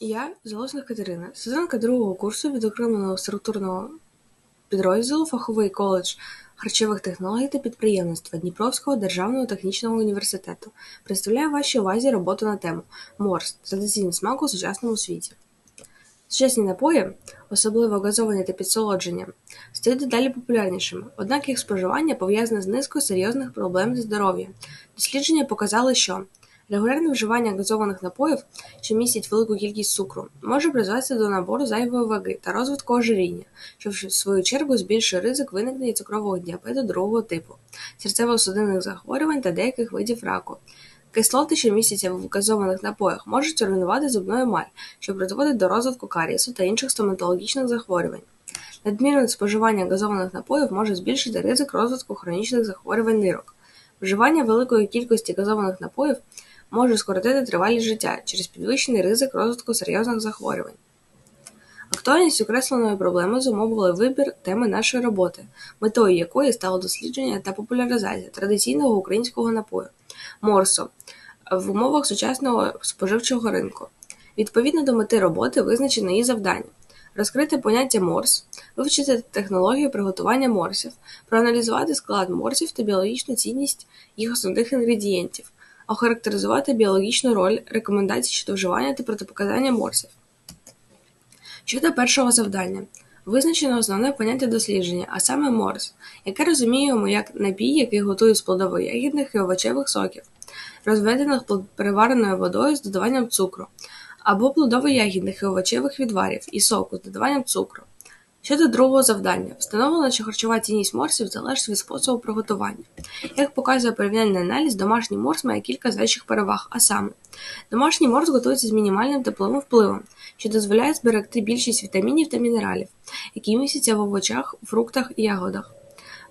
Я Залозна Катерина, студентка другого курсу відокремленого структурного підрозділу Фаховий коледж харчових технологій та підприємництва Дніпровського державного технічного університету. Представляю вашій увазі роботу на тему Морс традиційний смак у сучасному світі. Сучасні напої, особливо газовані та підсолодження, стають дедалі популярнішими, однак їх споживання пов'язане з низкою серйозних проблем зі здоров'ям. Дослідження показали, що регулярне вживання газованих напоїв, що містять велику кількість цукру, може призвести до набору зайвої ваги та розвитку ожиріння, що в свою чергу збільшує ризик виникнення цукрового діабету другого типу, серцево-судинних захворювань та деяких видів раку. Кислоти, що містяться в газованих напоях, можуть руйнувати зубну емаль, що призводить до розвитку карієсу та інших стоматологічних захворювань. Надмірне споживання газованих напоїв може збільшити ризик розвитку хронічних захворювань нирок. Вживання великої кількості газованих напоїв може скоротити тривалість життя через підвищений ризик розвитку серйозних захворювань. Актуальність окресленої проблеми зумовили вибір теми нашої роботи, метою якої стало дослідження та популяризація традиційного українського напою морсо в умовах сучасного споживчого ринку. Відповідно до мети роботи визначено її завдання розкрити поняття морс, вивчити технологію приготування морсів, проаналізувати склад морсів та біологічну цінність їх основних інгредієнтів, охарактеризувати біологічну роль рекомендацій щодо вживання та протипоказання морсів. Щодо першого завдання, визначено основне поняття дослідження, а саме морс, яке розуміємо як напій, який готують з плодово-ягідних і овочевих соків, розведених перевареною водою з додаванням цукру, або плодово-ягідних і овочевих відварів і соку з додаванням цукру. Щодо другого завдання, встановлено, що харчова цінність морсів залежить від способу приготування. Як показує порівняльний аналіз, домашній морс має кілька значних переваг, а саме, домашній морс готується з мінімальним тепловим впливом, що дозволяє зберегти більшість вітамінів та мінералів, які містяться в овочах, фруктах і ягодах.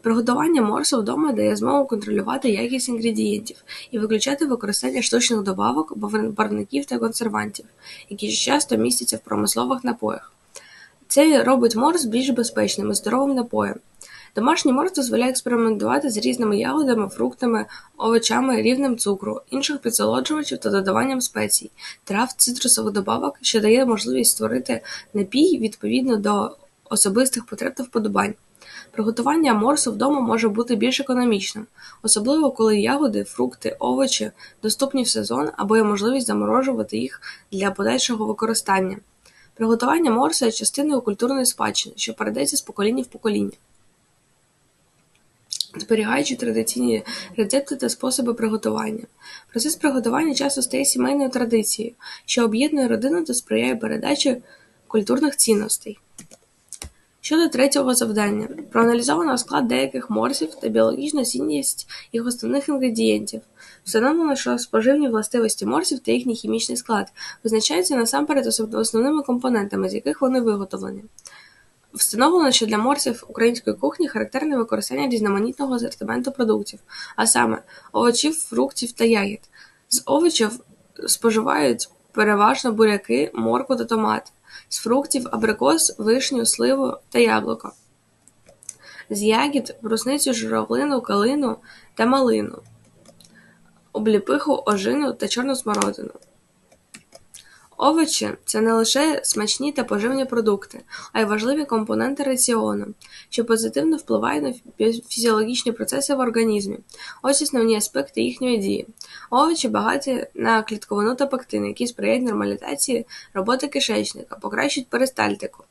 Приготування морсу вдома дає змогу контролювати якість інгредієнтів і виключати використання штучних добавок, барвників та консервантів, які часто містяться в промислових напоях. Це робить морс більш безпечним і здоровим напоєм. Домашній морс дозволяє експериментувати з різними ягодами, фруктами, овочами, рівнем цукру, інших підсолоджувачів та додаванням спецій, трав, цитрусових добавок, що дає можливість створити напій відповідно до особистих потреб та вподобань. Приготування морсу вдома може бути більш економічним, особливо коли ягоди, фрукти, овочі доступні в сезон або є можливість заморожувати їх для подальшого використання. Приготування морса є частиною культурної спадщини, що передається з покоління в покоління, зберігаючи традиційні рецепти та способи приготування. Процес приготування часто стає сімейною традицією, що об'єднує родину та сприяє передачі культурних цінностей. Щодо третього завдання, проаналізовано склад деяких морсів та біологічну цінність їх основних інгредієнтів. Встановлено, що споживні властивості морсів та їхній хімічний склад визначаються насамперед основними компонентами, з яких вони виготовлені. Встановлено, що для морсів української кухні характерне використання різноманітного асортименту продуктів, а саме овочів, фруктів та ягід. З овочів споживають переважно буряки, морку та томати з фруктів абрикос, вишню, сливу та яблуко, з ягід брусницю, журавлину, калину та малину, обліпиху, ожину та чорну смородину. Овочі це не лише смачні та поживні продукти, а й важливі компоненти раціону, що позитивно впливають на фізіологічні процеси в організмі. Ось основні аспекти їхньої дії. Овочі багаті на клітковину та пектин, які сприяють нормалізації роботи кишечника, покращують перистальтику.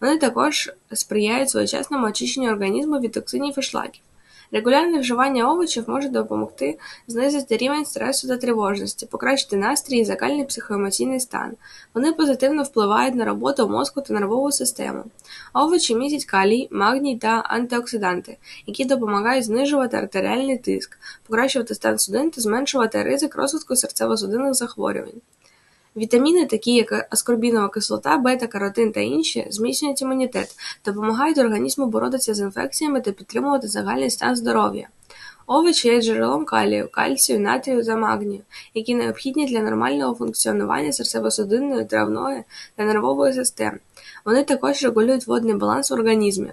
Вони також сприяють своєчасному очищенню організму від токсинів і шлаків. Регулярне вживання овочів може допомогти знизити рівень стресу та тривожності, покращити настрій і закальний психоемоційний стан. Вони позитивно впливають на роботу мозку та нервову систему. Овочі містять калій, магній та антиоксиданти, які допомагають знижувати артеріальний тиск, покращувати стан судин та зменшувати ризик розвитку серцево-судинних захворювань. Вітаміни, такі як аскорбінова кислота, бета-каротин та інші, зміцнюють імунітет, допомагають організму боротися з інфекціями та підтримувати загальний стан здоров'я. Овочі є джерелом калію, кальцію, натрію та магнію, які необхідні для нормального функціонування серцево-судинної, травної та нервової систем. Вони також регулюють водний баланс в організмі.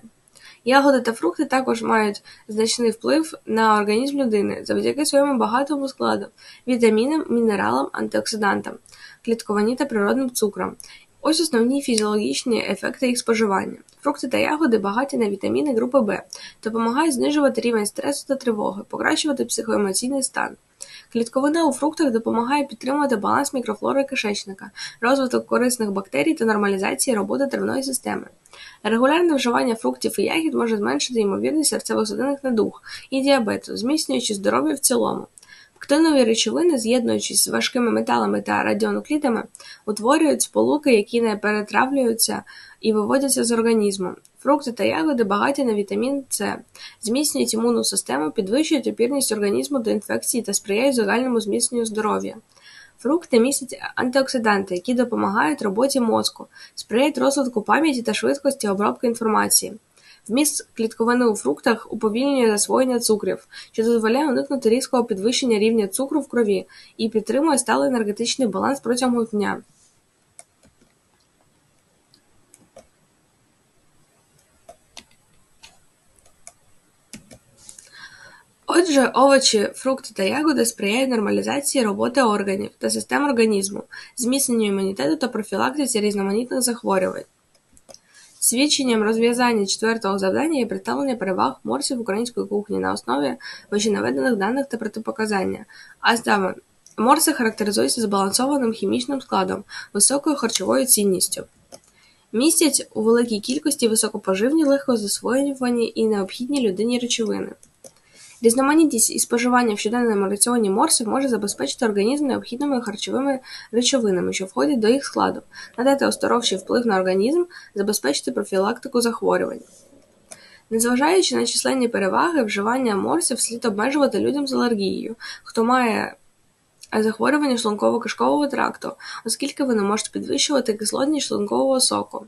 Ягоди та фрукти також мають значний вплив на організм людини завдяки своєму багатому складу, вітамінам, мінералам, антиоксидантам. клітковині та природним цукрам. Ось основні фізіологічні ефекти їх споживання. Фрукти та ягоди багаті на вітаміни групи В, допомагають знижувати рівень стресу та тривоги, покращувати психоемоційний стан. Клітковина у фруктах допомагає підтримувати баланс мікрофлори кишечника, розвиток корисних бактерій та нормалізації роботи травної системи. Регулярне вживання фруктів і ягід може зменшити ймовірність серцево-судинних недуг і діабету, зміцнюючи здоров'я в цілому. Ктинові речовини, з'єднуючись з важкими металами та радіонуклідами, утворюють сполуки, які не перетравлюються і виводяться з організму. Фрукти та ягоди багаті на вітамін С, зміцнюють імунну систему, підвищують опірність організму до інфекцій та сприяють загальному зміцненню здоров'я. Фрукти містять антиоксиданти, які допомагають роботі мозку, сприяють розвитку пам'яті та швидкості обробки інформації. Вміст клітковини у фруктах уповільнює засвоєння цукрів, що дозволяє уникнути різкого підвищення рівня цукру в крові і підтримує сталий енергетичний баланс протягом дня. Отже, овочі, фрукти та ягоди сприяють нормалізації роботи органів та систем організму, зміцненню імунітету та профілактиці різноманітних захворювань. Свідченням розв'язання четвертого завдання є представлення переваг морсів української кухні на основі вищенаведених даних та протипоказання. А саме, морси характеризуються збалансованим хімічним складом, високою харчовою цінністю. Містять у великій кількості високопоживні, легко засвоювані і необхідні людині речовини. Різноманітність і споживання в щоденному раціоні морсів може забезпечити організм необхідними харчовими речовинами, що входять до їх складу, надати оздоровчий вплив на організм, забезпечити профілактику захворювань. Незважаючи на численні переваги, вживання морсів слід обмежувати людям з алергією, хто має захворювання шлунково-кишкового тракту, оскільки вони можуть підвищувати кислотність шлункового соку.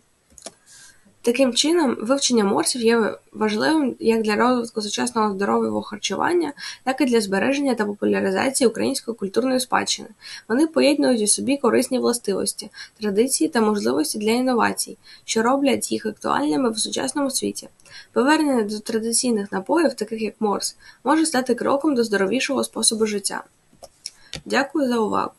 Таким чином, вивчення морсів є важливим як для розвитку сучасного здорового харчування, так і для збереження та популяризації української культурної спадщини. Вони поєднують у собі корисні властивості, традиції та можливості для інновацій, що роблять їх актуальними в сучасному світі. Повернення до традиційних напоїв, таких як морс, може стати кроком до здоровішого способу життя. Дякую за увагу!